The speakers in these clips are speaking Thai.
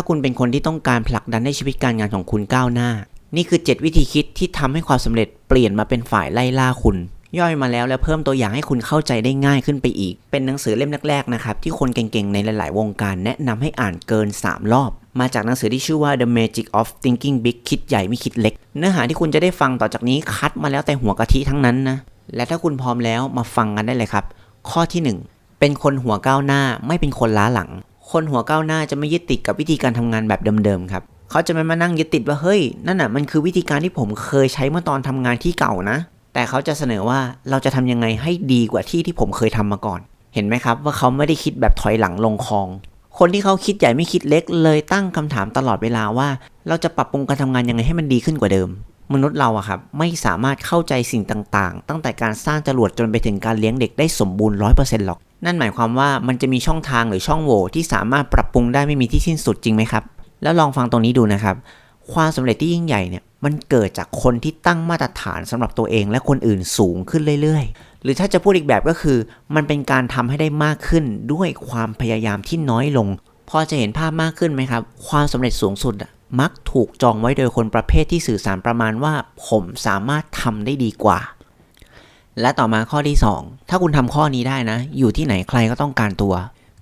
ถ้าคุณเป็นคนที่ต้องการผลักดันให้ชีวิตการงานของคุณก้าวหน้า นี่คือ 7 วิธีคิดที่ทำให้ความสำเร็จเปลี่ยนมาเป็นฝ่ายไล่ล่าคุณ ย่อยมาแล้วและเพิ่มตัวอย่างให้คุณเข้าใจได้ง่ายขึ้นไปอีก เป็นหนังสือเล่มแรกๆนะครับที่คนเก่งๆในหลาย ๆ วงการแนะนำให้อ่านเกิน 3 รอบ มาจากหนังสือที่ชื่อว่า The Magic of Thinking Big คิดใหญ่ไม่คิดเล็ก เนื้อหาที่คุณจะได้ฟังต่อจากนี้คัดมาแล้วแต่หัวกะทิทั้งนั้นนะและถ้าคุณพร้อมแล้วมาฟังกันได้เลยครับ ข้อที่ 1 เป็นคนหัวก้าวหน้าไม่เป็นคนล้าหลัง คนหัวก้าวหน้าจะไม่ยึดติดกับวิธีการทำงานแบบเดิมๆครับเขาจะไม่มานั่งยึดติดว่าเฮ้ยนั่นน่ะมันคือวิธีการที่ผมเคยใช้เมื่อตอนทำงานที่เก่านะ แต่เขาจะเสนอว่าเราจะทำยังไงให้ดีกว่าที่ที่ผมเคยทำมาก่อน เห็นไหมครับว่าเขาไม่ได้คิดแบบถอยหลังลงคลอง คนที่เขาคิดใหญ่ไม่คิดเล็กเลยตั้งคำถามตลอดเวลาว่า เราจะปรับปรุงการทำงานยังไงให้มันดีขึ้นกว่าเดิม มนุษย์เราอะครับไม่สามารถเข้าใจสิ่งต่างๆ ตั้งแต่การสร้างจรวดจนไปถึงการเลี้ยงเด็กได้สมบูรณ์ร้อยเปอร์เซ็นต์หรอก นั่นหมายความว่ามันจะมีช่องทางหรือช่องโหว่ที่สามารถปรับปรุงได้ไม่มีที่สิ้นสุดจริงไหมครับ แล้วลองฟังตรงนี้ดูนะครับ ความสำเร็จที่ยิ่งใหญ่เนี่ยมันเกิดจากคนที่ตั้งมาตรฐานสำหรับตัวเองและคนอื่นสูงขึ้นเรื่อยๆ หรือถ้าจะพูดอีกแบบก็คือ มันเป็นการทำให้ได้มากขึ้นด้วยความพยายามที่น้อยลง พอจะเห็นภาพมากขึ้นไหมครับ ความสำเร็จสูงสุดมักถูกจองไว้โดยคนประเภทที่สื่อสารประมาณว่า ผมสามารถทำได้ดีกว่า และต่อมาข้อที่ 2 ถ้าคุณทำข้อนี้ได้นะ อยู่ที่ไหนใครก็ต้องการตัว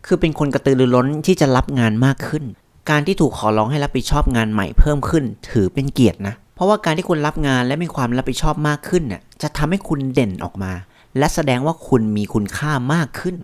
คือเป็นคนกระตือรือร้นที่จะรับงานมากขึ้น การที่ถูกขอร้องให้รับผิดชอบงานใหม่เพิ่มขึ้น ถือเป็นเกียรตินะ เพราะว่าการที่คุณรับงานและมีความรับผิดชอบมากขึ้นน่ะจะทำให้คุณเด่นออกมา และแสดงว่าคุณมีคุณค่ามากขึ้น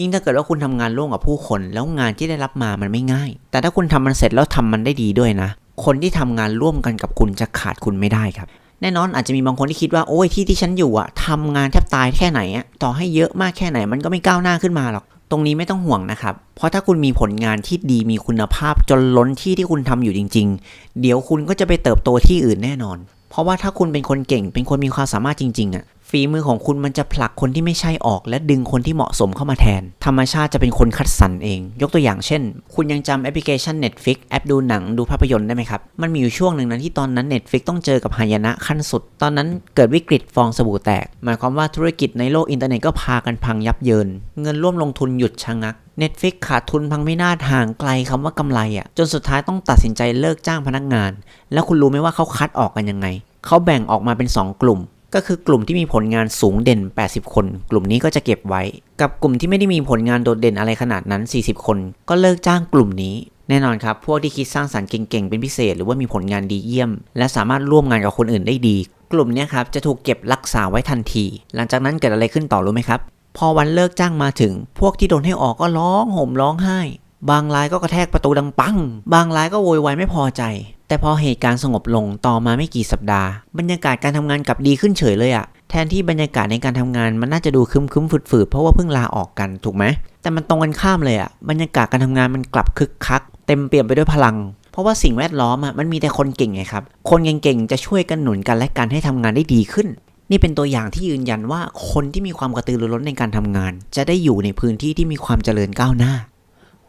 ยิ่งถ้าเกิดว่าคุณทำงานร่วมกับผู้คน แล้วงานที่ได้รับมามันไม่ง่าย แต่ถ้าคุณทำมันเสร็จแล้วทำมันได้ดีด้วยนะ คนที่ทำงานร่วมกันกับคุณจะขาดคุณไม่ได้ครับ แน่นอนอาจจะมีบางคนที่คิดว่าโอ้ยที่ที่ฉันอยู่อะทำงานแทบตายแค่ไหนอะต่อให้เยอะมากแค่ไหนมันก็ไม่ก้าวหน้าขึ้นมาหรอก ตรงนี้ไม่ต้องห่วงนะครับ เพราะถ้าคุณมีผลงานที่ดีมีคุณภาพจนล้นที่ที่คุณทำอยู่จริง ๆ เดี๋ยวคุณก็จะไปเติบโตที่อื่นแน่นอน เพราะว่าถ้าคุณเป็นคนเก่งเป็นคนมีความสามารถจริงๆอะ ฝีมือของคุณมันจะผลักคนที่ไม่ใช่ออก และดึงคนที่เหมาะสมเข้ามาแทน ธรรมชาติจะเป็นคนคัดสรรเอง ยกตัวอย่างเช่น คุณยังจำแอปพลิเคชัน Netflix แอปดูหนังดูภาพยนตร์ได้ไหมครับ มันมีอยู่ช่วงหนึ่งนั้นที่ตอนนั้น Netflix ต้องเจอกับหายนะขั้นสุด ตอนนั้นเกิดวิกฤตฟองสบู่แตก หมายความว่าธุรกิจในโลกอินเทอร์เน็ตก็พากันพังยับเยิน เงินร่วมลงทุนหยุดชะงัก Netflix ขาดทุนพังไม่น่าห่างไกลคำว่ากำไรอะ่ะจนสุดท้ายต้องตัดสินใจเลิกจ้างพนักงาน แล้วคุณรู้ไหมว่าเขาคัดออกกันยังไงเขาแบ่งออกมาเป็น 2 กลุ่ม ก็คือกลุ่มที่มีผลงานสูงเด่น 80 คน กลุ่มนี้ก็จะเก็บไว้ กับกลุ่มที่ไม่ได้มีผลงานโดดเด่นอะไรขนาดนั้น 40 คน ก็เลิกจ้างกลุ่มนี้แน่นอนครับ พวกที่คิดสร้างสรรค์เก่งๆ เป็นพิเศษ หรือว่ามีผลงานดีเยี่ยม และสามารถร่วมงานกับคนอื่นได้ดี กลุ่มนี้ครับจะถูกเก็บรักษาไว้ทันที หลังจากนั้นเกิดอะไรขึ้นต่อรู้ไหมครับ พอวันเลิกจ้างมาถึง พวกที่โดนให้ออกก็ร้องห่มร้องไห้ บางรายก็กระแทกประตูดังปัง บางรายก็โวยวายไม่พอใจ แต่พอเหตุการณ์สงบลงต่อมาไม่กี่สัปดาห์ บรรยากาศการทำงานกลับดีขึ้นเฉยเลยอะแทนที่บรรยากาศในการทำงานมันน่าจะดูคึมคึมๆฝืดๆเพราะว่าเพิ่งลาออกกันถูกไหมแต่มันตรงกันข้ามเลยอะบรรยากาศการทำงานมันกลับคึกคัก เต็มเปี่ยมไปด้วยพลัง เพราะว่าสิ่งแวดล้อมอะมันมีแต่คนเก่งไงครับ คนเก่งๆจะช่วยกันหนุนกันและกันให้ทำงานได้ดีขึ้น นี่เป็นตัวอย่างที่ยืนยันว่าคนที่มีความกระตือรือร้นในการทำงาน จะได้อยู่ในพื้นที่ที่มีความเจริญก้าวหน้า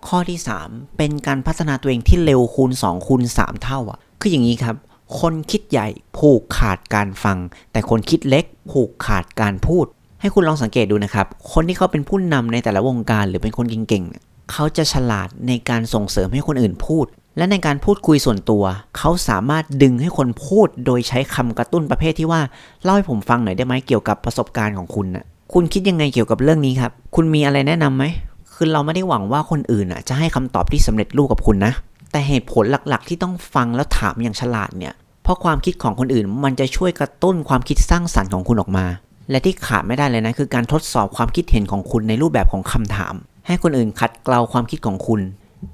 ข้อที่ 3 เป็นการพัฒนาตัวเองที่เร็วคูณ2คูณ3เท่าอะ คืออย่างนี้ครับ คนคิดใหญ่ผูกขาดการฟัง แต่คนคิดเล็กผูกขาดการพูด ให้คุณลองสังเกตดูนะครับ คนที่เขาเป็นผู้นำในแต่ละวงการหรือเป็นคนเก่งๆเนี่ยเขาจะฉลาดในการส่งเสริมให้คนอื่นพูด และในการพูดคุยส่วนตัว เขาสามารถดึงให้คนพูดโดยใช้คำกระตุ้นประเภทที่ว่าเล่าให้ผมฟังหน่อยได้ไหมเกี่ยวกับประสบการณ์ของคุณน่ะคุณคิดยังไงเกี่ยวกับเรื่องนี้ครับ คุณมีอะไรแนะนำไหม คือเราไม่ได้หวังว่าคนอื่นอะจะให้คำตอบที่สำเร็จรูปกับคุณนะ แต่เหตุผลหลักๆ ที่ต้องฟังแล้วถามอย่างฉลาดเนี่ย เพราะความคิดของคนอื่นมันจะช่วยกระตุ้นความคิดสร้างสรรค์ของคุณออกมา และที่ขาดไม่ได้เลยนะ คือการทดสอบความคิดเห็นของคุณในรูปแบบของคำถาม ให้คนอื่นขัดเกลาความคิดของคุณ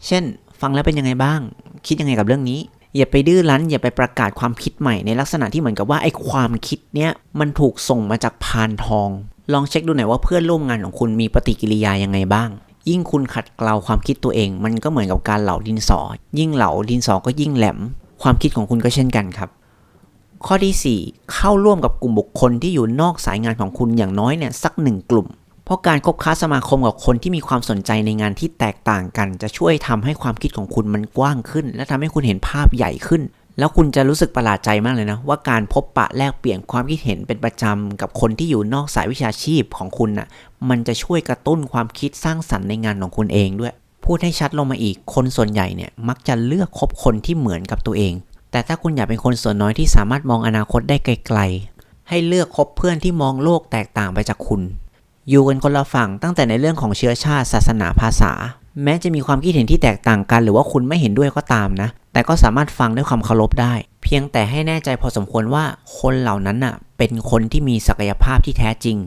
เช่น ฟังแล้วเป็นยังไงบ้าง คิดยังไงกับเรื่องนี้อย่าไปดื้อรั้นอย่าไปประกาศความคิดใหม่ในลักษณะที่เหมือนกับว่าไอ้ความคิดเนี้ยมันถูกส่งมาจากพานทอง ลองเช็คดูหน่อยว่าเพื่อนร่วมงานของคุณมีปฏิกิริยายังไงบ้าง ยิ่งคุณขัดเกลาความคิดตัวเอง มันก็เหมือนกับการเหลาดินสอ ยิ่งเหลาดินสอก็ยิ่งแหลม ความคิดของคุณก็เช่นกันครับ ข้อทีสี่ 4 เข้าร่วมกับกลุ่มบุคคลที่อยู่นอกสายงานของคุณอย่างน้อยเนี่ยสักหนึ่งกลุ่ม เพราะการคบค้าสมาคมกับคนที่มีความสนใจในงานที่แตกต่างกัน จะช่วยทำให้ความคิดของคุณมันกว้างขึ้น และทำให้คุณเห็นภาพใหญ่ขึ้น แล้วคุณจะรู้สึกประหลาดใจมากเลยนะ ว่าการพบปะแลกเปลี่ยนความคิดเห็นเป็นประจำ กับคนที่อยู่นอกสายวิชาชีพของคุณน่ะมันจะช่วยกระตุ้นความคิดสร้างสรรค์ในงานของคุณเองด้วย พูดให้ชัดลงมาอีกคนส่วนใหญ่เนี่ยมักจะเลือกคบคนที่เหมือนกับตัวเอง แต่ถ้าคุณอยากเป็นคนส่วนน้อยที่สามารถมองอนาคตได้ไกลๆ ให้เลือกคบเพื่อนที่มองโลกแตกต่างไปจากคุณ อยู่กันคนละฝั่งตั้งแต่ในเรื่องของเชื้อชาติศาสนาภาษา แม้จะมีความคิดเห็นที่แตกต่างกัน หรือว่าคุณไม่เห็นด้วยก็ตามนะ แต่ก็สามารถฟังด้วยความเคารพได้ เพียงแต่ให้แน่ใจพอสมควรว่าคนเหล่านั้นน่ะเป็นคนที่มีศักยภาพที่แท้จริง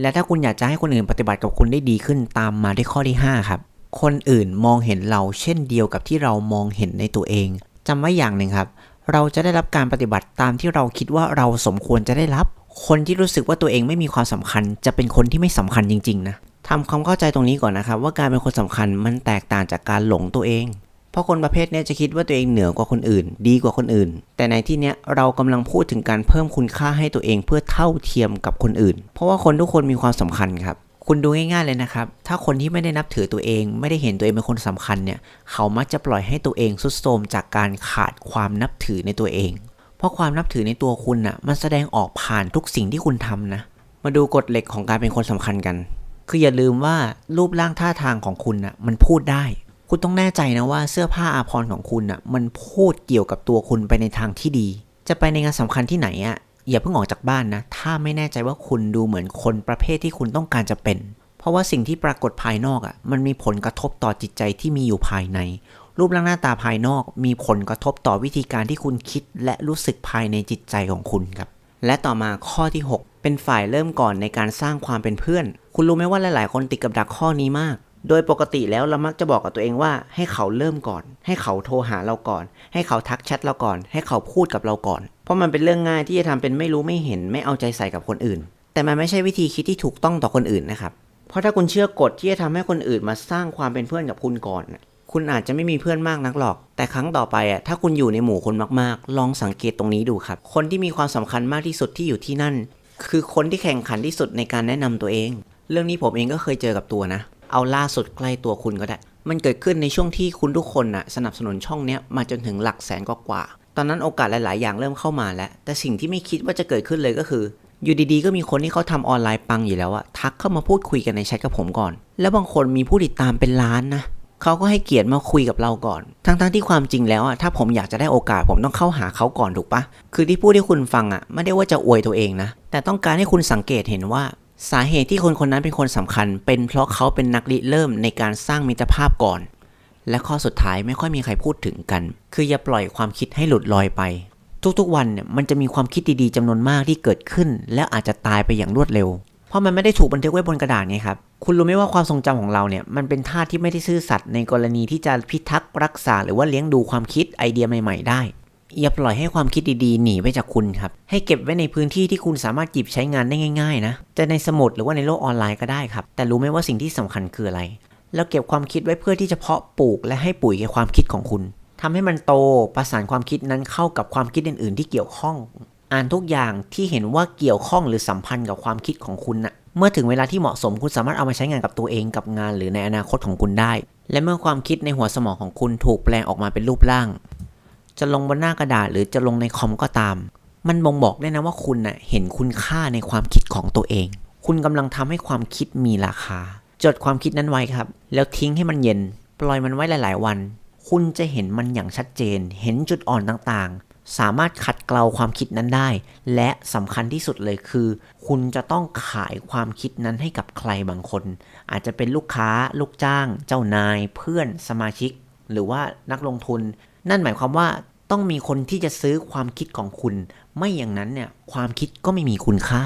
และถ้าคุณอยากจะให้คนอื่นปฏิบัติกับคุณได้ดีขึ้นตามมาด้วยข้อที่ 5 ครับ คนอื่นมองเห็นเราเช่นเดียวกับที่เรามองเห็นในตัวเองจำไว้อย่างหนึ่งครับ เราจะได้รับการปฏิบัติตามที่เราคิดว่าเราสมควรจะได้รับ คนที่รู้สึกว่าตัวเองไม่มีความสำคัญ จะเป็นคนที่ไม่สำคัญจริงๆนะ ทำความเข้าใจตรงนี้ก่อนนะครับ ว่าการเป็นคนสำคัญมันแตกต่างจากการหลงตัวเอง เพราะคนประเภทนี้จะคิดว่าตัวเองเหนือกว่าคนอื่น ดีกว่าคนอื่น แต่ในที่นี้เรากำลังพูดถึงการเพิ่มคุณค่าให้ตัวเองเพื่อเท่าเทียมกับคนอื่น เพราะว่าคนทุกคนมีความสำคัญครับคุณดูง่ายๆเลยนะครับ ถ้าคนที่ไม่ได้นับถือตัวเอง ไม่ได้เห็นตัวเองเป็นคนสำคัญเนี่ย เขามักจะปล่อยให้ตัวเองสุดโทมจากการขาดความนับถือในตัวเอง เพราะความนับถือในตัวคุณน่ะ มันแสดงออกผ่านทุกสิ่งที่คุณทำนะ มาดูกฎเหล็กของการเป็นคนสำคัญกัน คืออย่าลืมว่ารูปร่างท่าทางของคุณน่ะมันพูดได้ คุณต้องแน่ใจนะว่าเสื้อผ้าอาภรณ์ของคุณน่ะมันพูดเกี่ยวกับตัวคุณไปในทางที่ดี จะไปในงานสำคัญที่ไหนอะอย่าเพิ่งออกจากบ้านนะ ถ้าไม่แน่ใจว่าคุณดูเหมือนคนประเภทที่คุณต้องการจะเป็น เพราะว่าสิ่งที่ปรากฏภายนอกอะมันมีผลกระทบต่อจิตใจที่มีอยู่ภายใน รูปร่างหน้าตาภายนอก มีผลกระทบต่อวิธีการที่คุณคิด และรู้สึกภายในจิตใจของคุณครับ และต่อมาข้อที่ 6 เป็นฝ่ายเริ่มก่อนในการสร้างความเป็นเพื่อน คุณรู้ไหมว่าหลาย ๆ คนติดกับดักข้อนี้มาก โดยปกติแล้วเรามักจะบอกกับตัวเองว่า ให้เขาเริ่มก่อน ให้เขาโทรหาเราก่อน ให้เขาทักแชทเราก่อน ให้เขาพูดกับเราก่อน เพราะมันเป็นเรื่องง่ายที่จะทำเป็นไม่รู้ไม่เห็นไม่เอาใจใส่กับคนอื่น แต่มันไม่ใช่วิธีคิดที่ถูกต้องต่อคนอื่นนะครับ เพราะถ้าคุณเชื่อกฎที่จะทำให้คนอื่นมาสร้างความเป็นเพื่อนกับคุณก่อน คุณอาจจะไม่มีเพื่อนมากนักหรอก แต่ครั้งต่อไปอะถ้าคุณอยู่ในหมู่คนมากๆ ลองสังเกตตรงนี้ดูครับ คนที่มีความสำคัญมากที่สุดที่อยู่ที่นั่น คือคนที่แข่งขันที่สุดในการแนะนำตัวเอง เรื่องนี้ผมเองก็เคยเจอกับตัวนะ เอาล่าสุดใกล้ตัวคุณก็ได้ มันเกิดขึ้นในช่วงที่คุณทุกคนน่ะสนับสนุนช่องเนี้ยมาจนถึงหลักแสนกว่าๆตอนนั้นโอกาสหลาย ๆ อย่างเริ่มเข้ามาแล้ว แต่สิ่งที่ไม่คิดว่าจะเกิดขึ้นเลยก็คืออยู่ดีๆ ก็มีคนที่เขาทำออนไลน์ปังอยู่แล้วอะทักเข้ามาพูดคุยกันในแชทกับผมก่อน แล้วบางคนมีผู้ติดตามเป็นล้านนะ เขาก็ให้เกียรติมาคุยกับเราก่อน ทั้งๆที่ความจริงแล้วอะถ้าผมอยากจะได้โอกาสผมต้องเข้าหาเขาก่อนถูกปะคือที่พูดให้คุณฟังอะไม่ได้ว่าจะอวยตัวเองนะ แต่ต้องการให้คุณสังเกตเห็นว่า สาเหตุที่คนคนนั้นเป็นคนสำคัญ เป็นเพราะเขาเป็นนักริเริ่มในการสร้างมิตรภาพก่อน และข้อสุดท้ายไม่ค่อยมีใครพูดถึงกัน คืออย่าปล่อยความคิดให้หลุดลอยไป ทุกๆวันเนี่ยมันจะมีความคิดดีๆจำนวนมากที่เกิดขึ้น และอาจจะตายไปอย่างรวดเร็ว เพราะมันไม่ได้ถูกบันทึกไว้บนกระดาษไงครับ คุณรู้ไหมว่าความทรงจำของเราเนี่ยมันเป็นท่าสที่ไม่ได้ซื่อสัตย์ในกรณีที่จะพิทักษ์รักษา หรือว่าเลี้ยงดูความคิดไอเดียใหม่ ๆ ได้อย่าปล่อยให้ความคิดดีๆ หนีไปจากคุณครับ ให้เก็บไว้ในพื้นที่ที่คุณสามารถหยิบใช้งานได้ง่าย ๆ นะ จะในสมุดหรือว่าในโลกออนไลน์ก็ได้ครับ แต่รู้ไหมว่าสิ่งที่สำคัญคืออะไร แล้วเก็บความคิดไว้เพื่อที่จะเพาะปลูกและให้ปุ๋ยแก่ความคิดของคุณทำให้มันโตประสานความคิดนั้นเข้ากับความคิดอื่น ๆ ที่เกี่ยวข้อง อ่านทุกอย่างที่เห็นว่าเกี่ยวข้องหรือสัมพันธ์กับความคิดของคุณน่ะเมื่อถึงเวลาที่เหมาะสมคุณสามารถเอามาใช้งานกับตัวเองกับงาน หรือในอนาคตของคุณได้ และเมื่อความคิดในหัวสมองของคุณถูกแปลงออกมาเป็นรูปร่าง จะลงบนหน้ากระดาษหรือจะลงในคอมก็ตาม มันบ่งบอกได้นะว่าคุณน่ะเห็นคุณค่าในความคิดของตัวเอง คุณกำลังทำให้ความคิดมีราคา จดความคิดนั้นไว้ครับ แล้วทิ้งให้มันเย็น ปล่อยมันไว้หลาย ๆ วัน คุณจะเห็นมันอย่างชัดเจน เห็นจุดอ่อนต่างๆ สามารถขัดเกลาความคิดนั้นได้ และสำคัญที่สุดเลยคือ คุณจะต้องขายความคิดนั้นให้กับใครบางคน อาจจะเป็นลูกค้า ลูกจ้าง เจ้านาย เพื่อนสมาชิก หรือว่านักลงทุน นั่นหมายความว่าต้องมีคนที่จะซื้อความคิดของคุณ ไม่อย่างนั้นเนี่ยความคิดก็ไม่มีคุณค่า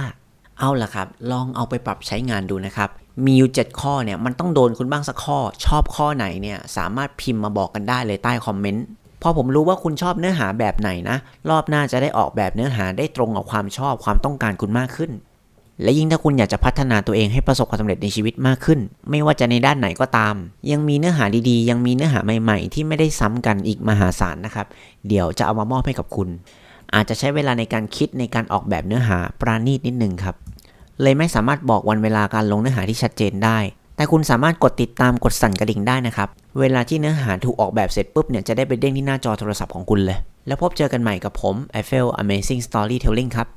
เอาล่ะครับ ลองเอาไปปรับใช้งานดูนะครับ มีอยู่7ข้อเนี่ยมันต้องโดนคุณบ้างสักข้อ ชอบข้อไหนเนี่ยสามารถพิมพ์มาบอกกันได้เลยใต้คอมเมนต์ พอผมรู้ว่าคุณชอบเนื้อหาแบบไหนนะ รอบหน้าจะได้ออกแบบเนื้อหาได้ตรงกับความชอบความต้องการคุณมากขึ้น และยิ่งถ้าคุณอยากจะพัฒนาตัวเองให้ประสบความสำเร็จในชีวิตมากขึ้น ไม่ว่าจะในด้านไหนก็ตาม ยังมีเนื้อหาดีๆ ยังมีเนื้อหาใหม่ๆ ที่ไม่ได้ซ้ำกันอีกมหาศาลนะครับ เดี๋ยวจะเอามามอบให้กับคุณ อาจจะใช้เวลาในการคิดในการออกแบบเนื้อหาปราณีตนิดนึงครับเลยไม่สามารถบอกวันเวลาการลงเนื้อหาที่ชัดเจนได้ แต่คุณสามารถกดติดตามกดสั่นกระดิ่งได้นะครับ เวลาที่เนื้อหาถูกออกแบบเสร็จปุ๊บเนี่ยจะได้ไปเด้งที่หน้าจอโทรศัพท์ของคุณเลย แล้วพบเจอกันใหม่กับผม i f e l Amazing Storytelling ครับ